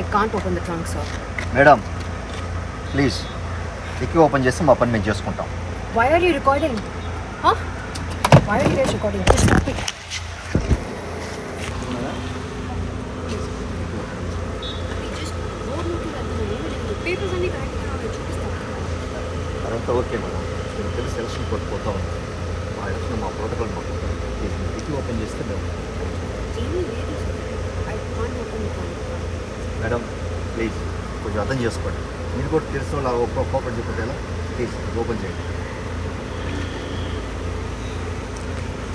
I can't open the trunk, sir. Madam please dickey open చేస్తే మా పని మేము చేసుకుంటాం Why are you recording? Huh? Why are you guys recording? Just stop it. Papers అన్ని కరెక్ట్గా చూపిస్తాను అదంతా ఓకే మేడం నేను తెలిసి సెలక్షన్ కోర్టు పోతా ఉంది మా వచ్చిన మా ప్రోటోకాల్ మాకు ఓపెన్ చేస్తే మేము ఏమీ లేదు I can't open the trunk madam please కొంచెం అర్థం చేసుకోండి. మీరు కూడా తెలిసిన వాళ్ళు కోపం చెప్పితే ఎలా ప్లీజ్ ఓపెన్ చేయండి.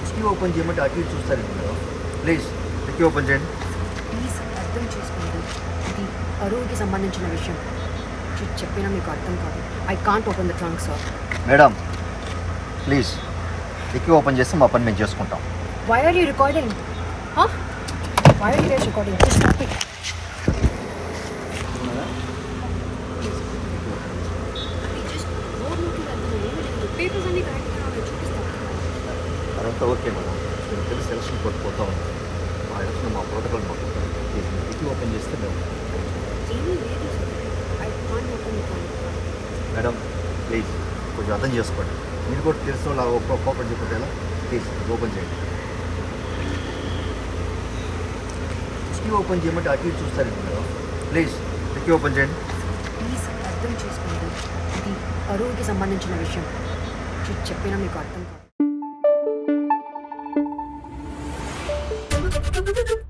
డిక్కీ ఓపెన్ చేయమంటే అటు ఇటు చూస్తారండి మేడం? ప్లీజ్ డిక్కీ ఓపెన్ చేయండి. ప్లీజ్ అర్థం చేసుకోండి. ఇది పరువుకి సంబంధించిన విషయం. చెప్పినా మీకు అర్థం కాదు. I can't open the trunk sir. Madam please dickey open చేస్తే మా పని మేము చేసుకుంటాం. Why are you recording why are you recording just stop it papers అన్ని కరెక్ట్గా చూపిస్తాను అదంతా ఓకే మేడం. నేను తెలిసి సెలక్షన్ కోర్టు పోతా మా వచ్చిన మా ప్రోటోకాల్ మాకు డిక్కీ ఓపెన్ చేస్తే మేము ఓపెన్ మేడం ప్లీజ్ కొంచెం అర్థం చేసుకోండి. మీరు కూడా తెలిసిన వాళ్ళు ఒక్క కోపం చెప్పితే ఎలా? ప్లీజ్ ఓపెన్ చేయండి. డిక్కీ ఓపెన్ చేయమంటే అటు ఇటు చూస్తారండి మేడం? ప్లీజ్ డిక్కీ ఓపెన్ చేయండి. ప్లీజ్ అర్థం చేసుకోండి. ఇది పరువుకి సంబంధించిన విషయం. చెప్పినా మీకు అర్థం కాదు. Thank you.